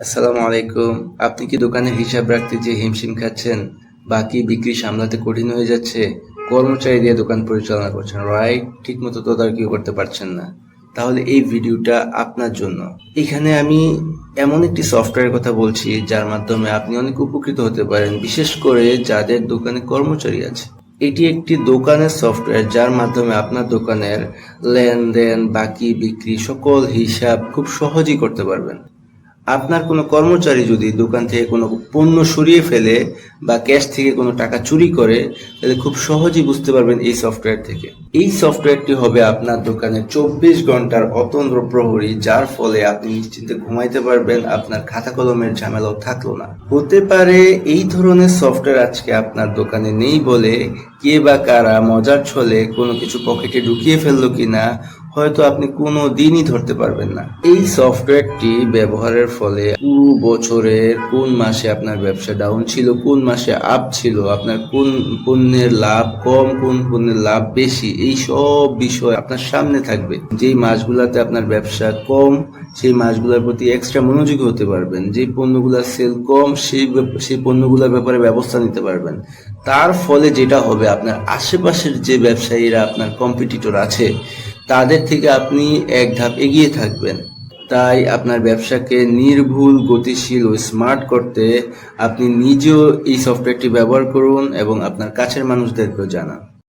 আসসালামু আলাইকুম। আপনি কি দোকানে হিসাব রাখতে যে হিমশিম খাচ্ছেন বাকি বিক্রি সামলাতে কঠিন হয়ে যাচ্ছে, কর্মচারী দিয়ে দোকান পরিচালনা করছেন রাইট ঠিকমতো তদারকিও করতে পারছেন না। তাহলে এই ভিডিওটা আপনার জন্য। এখানে আমি এমন একটি সফটওয়্যারের কথা বলছি, যার মাধ্যমে আপনি অনেক উপকৃত হতে পারেন, বিশেষ করে যাদের দোকানে কর্মচারী আছে। এটি একটি দোকানের সফটওয়্যার যার মাধ্যমে আপনার দোকানের লেনদেন, বাকি বিক্রি, সকল হিসাব খুব সহজেই করতে পারবেন। আপনার কোনো কর্মচারী যদি দোকান থেকে কোনো পণ্য সরিয়ে ফেলে বা ক্যাশ থেকে কোনো টাকা চুরি করে, তাহলে খুব সহজেই বুঝতে পারবেন এই সফটওয়্যার থেকে। এই সফটওয়্যারটি হবে আপনার দোকানে চব্বিশ ঘণ্টার অতন্ত্র প্রহরী, যার ফলে আপনি নিশ্চিন্তে ঘুমাইতে পারবেন, আপনার খাতা কলমের ঝামেলাও থাকল না। হতে পারে এই ধরনের সফটওয়্যার আজকে আপনার দোকানে নেই বলে কে বা কারা মজার ছলে কোনো কিছু পকেটে ঢুকিয়ে ফেলল কিনা হয়তো আপনি কোনো দিনই ধরতে পারবেন না। এই সফটওয়্যারটি ব্যবহারের ফলে পুরো বছরের কোন মাসে আপনার ব্যবসা ডাউন ছিল, কোন মাসে আপ ছিল, আপনার কোন পণ্যের লাভ কম, কোন পণ্যের লাভ বেশি, এই সব বিষয় আপনার সামনে থাকবে। যেই মাসগুলোতে আপনার ব্যবসা কম, সেই মাসগুলোর প্রতি এক্সট্রা মনোযোগী হতে পারবেন। যে পণ্যগুলোর সেল কম, সেই সেই পণ্যগুলোর ব্যাপারে ব্যবস্থা নিতে পারবেন। তার ফলে যেটা হবে, আপনার আশেপাশের যে ব্যবসায়ীরা, আপনার কম্পিটিটর আছে তাদের থেকে আপনি এক ধাপ এগিয়ে থাকবেন। তাই আপনার ব্যবসাকে নির্ভুল, গতিশীল ও স্মার্ট করতে আপনি নিজেও এই সফটওয়্যারটি ব্যবহার করুন এবং আপনার কাছের মানুষদেরকেও জানান।